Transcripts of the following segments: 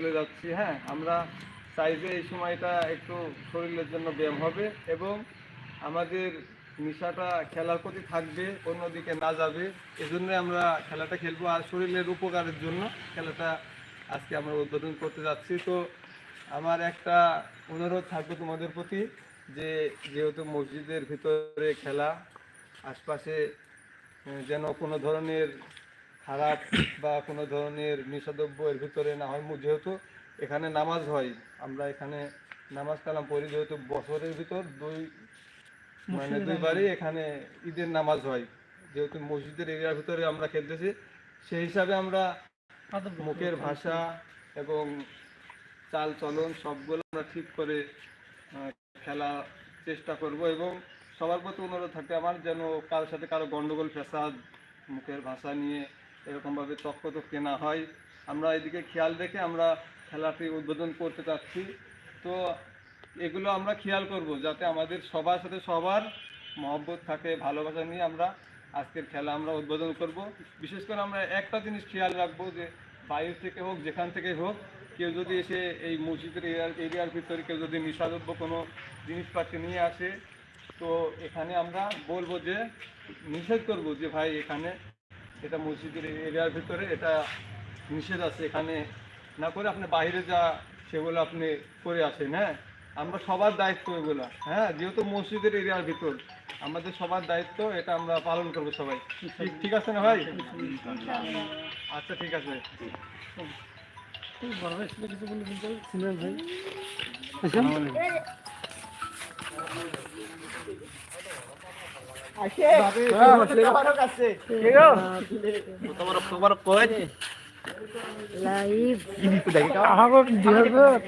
চলে যাচ্ছি হ্যাঁ আমরা চাই যে এই সময়টা একটু শরীরের জন্য ব্যায়াম হবে এবং আমাদের নেশাটা খেলার প্রতি থাকবে, অন্যদিকে না যাবে এজন্য আমরা খেলাটা খেলব আর শরীরের উপকারের জন্য খেলাটা আজকে আমরা উদ্বোধন করতে যাচ্ছি। তো আমার একটা অনুরোধ থাকবে তোমাদের প্রতি যে, যেহেতু মসজিদের ভিতরে খেলা, আশপাশে যেন কোনো ধরনের খারাপ বা কোনো ধরনের নিষেধব্য এর ভিতরে না হয় যেহেতু এখানে নামাজ হয় আমরা এখানে নামাজ কালাম পড়ি যেহেতু বছরের ভিতর দুই মানে দুইবারই এখানে ঈদের নামাজ হয় যেহেতু মসজিদের এরিয়ার ভিতরে আমরা খেলতেছি সেই হিসাবে আমরা মুখের ভাষা এবং চাল চলন সবগুলো আমরা ঠিক করে খেলা চেষ্টা করব এবং সবার প্রতি অনুরোধ থাকে আমার যেন কারোর সাথে কারও গন্ডগোল ফেসাদ মুখের ভাষা নিয়ে এরকমভাবে তক্কতক্কে কেনা হয়। আমরা এদিকে খেয়াল রেখে আমরা খেলাটি উদ্বোধন করতে চাচ্ছি। তো এগুলো আমরা খেয়াল করব যাতে আমাদের সবার সাথে সবার মহব্বত থাকে, ভালোবাসা নিয়ে আমরা আজকের খেলা আমরা উদ্বোধন করব। বিশেষ করে আমরা একটা জিনিস খেয়াল রাখব যে বাইরে থেকে হোক, যেখান থেকে হোক, কেউ যদি এসে এই মসজিদের এরিয়ার এরিয়ার ভিতরে কেউ যদি নিষাদ্রব্য কোনো জিনিসপাতি নিয়ে আসে, তো এখানে আমরা বলব যে, নিষেধ করব যে ভাই এখানে এটা মসজিদের এরিয়ার ভিতরে এটা নিষেধ আছে এখানে। না করে আপনি বাইরে যা সেগুলো আপনি করে আসেন হ্যাঁ? আমরা সবার দায়িত্ব এগুলো হ্যাঁ? যেহেতু মসজিদের এরিয়ার ভিতর আমাদের সবার দায়িত্ব এটা আমরা পালন করব সবাই। ঠিক ঠিক আছে না ভাই? আচ্ছা ঠিক আছে। লাইভ আমাকে দিবে তোমার আলিফ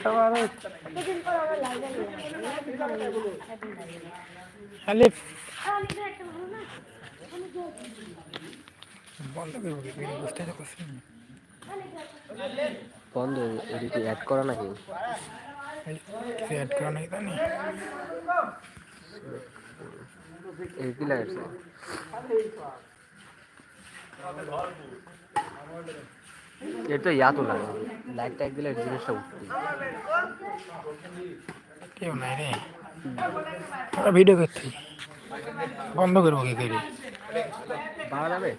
তো না। বন্ধ এটা কি অ্যাড করা নাকি? অ্যাড করা নাকি জানি এই কি লাগাইছে এটা তো ইয়া তো লাগে লাইট টাইট দিলে জিনিসটা উঠবে কেউ নাই রে। ওরা ভিডিও করছি। বন্ধ করব কি করে? যাবে